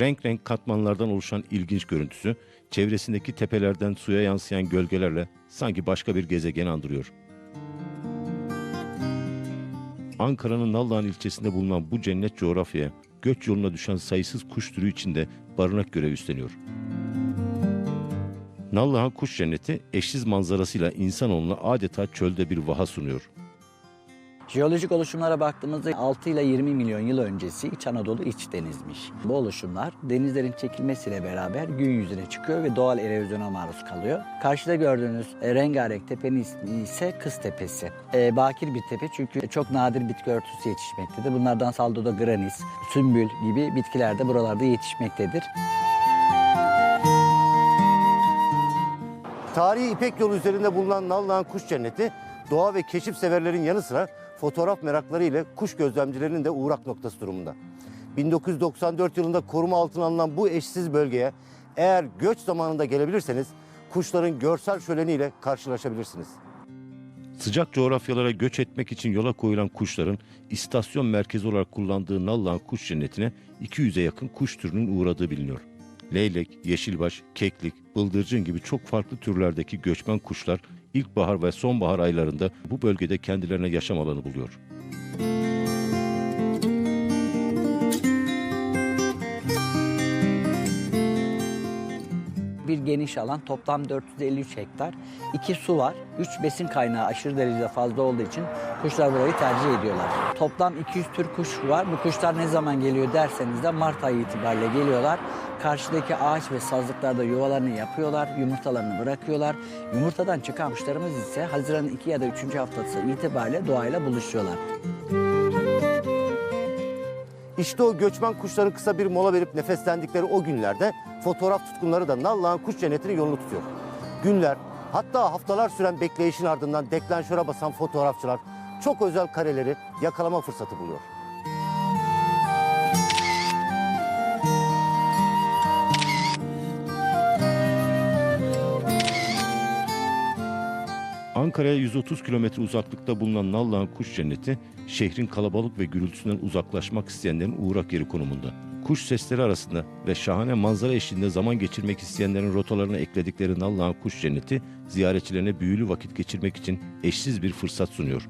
Renk renk katmanlardan oluşan ilginç görüntüsü, çevresindeki tepelerden suya yansıyan gölgelerle sanki başka bir gezegeni andırıyor. Ankara'nın Nallıhan ilçesinde bulunan bu cennet coğrafyaya göç yoluna düşen sayısız kuş türü içinde barınak görevi üstleniyor. Nallıhan Kuş Cenneti eşsiz manzarasıyla insanoğluna adeta çölde bir vaha sunuyor. Jeolojik oluşumlara baktığımızda 6 ile 20 milyon yıl öncesi İç Anadolu iç denizmiş. Bu oluşumlar denizlerin çekilmesiyle beraber gün yüzüne çıkıyor ve doğal erozyona maruz kalıyor. Karşıda gördüğünüz e, rengarenk tepenin ismi ise Kız Tepesi. E, bakir bir tepe çünkü çok nadir bitki örtüsü yetişmektedir. Bunlardan saldoda granis, sümbül gibi bitkiler de buralarda yetişmektedir. Tarihi İpek Yolu üzerinde bulunan Nallıhan Kuş Cenneti, doğa ve keşif severlerin yanı sıra fotoğraf merakları ile kuş gözlemcilerinin de uğrak noktası durumunda. 1994 yılında koruma altına alınan bu eşsiz bölgeye eğer göç zamanında gelebilirseniz kuşların görsel şöleniyle karşılaşabilirsiniz. Sıcak coğrafyalara göç etmek için yola koyulan kuşların istasyon merkezi olarak kullandığı Nallıhan Kuş Cenneti'ne 200'e yakın kuş türünün uğradığı biliniyor. Leylek, yeşilbaş, keklik, bıldırcın gibi çok farklı türlerdeki göçmen kuşlar ilkbahar ve sonbahar aylarında bu bölgede kendilerine yaşam alanı buluyor. Bir geniş alan toplam 453 hektar. İki su var. Üç besin kaynağı aşırı derecede fazla olduğu için kuşlar burayı tercih ediyorlar. Toplam 200 tür kuş var. Bu kuşlar ne zaman geliyor derseniz de Mart ayı itibariyle geliyorlar. Karşıdaki ağaç ve sazlıklarda yuvalarını yapıyorlar, yumurtalarını bırakıyorlar. Yumurtadan çıkan kuşlarımız ise Haziran'ın 2 ya da 3. haftası itibariyle doğayla buluşuyorlar. İşte o göçmen kuşların kısa bir mola verip nefeslendikleri o günlerde fotoğraf tutkunları da Nallıhan Kuş Cenneti'nin yolunu tutuyor. Günler hatta haftalar süren bekleyişin ardından deklanşöre basan fotoğrafçılar çok özel kareleri yakalama fırsatı buluyor. Ankara'ya 130 kilometre uzaklıkta bulunan Nallıhan Kuş Cenneti, şehrin kalabalık ve gürültüsünden uzaklaşmak isteyenlerin uğrak yeri konumunda. Kuş sesleri arasında ve şahane manzara eşliğinde zaman geçirmek isteyenlerin rotalarına ekledikleri Nallıhan Kuş Cenneti, ziyaretçilerine büyülü vakit geçirmek için eşsiz bir fırsat sunuyor.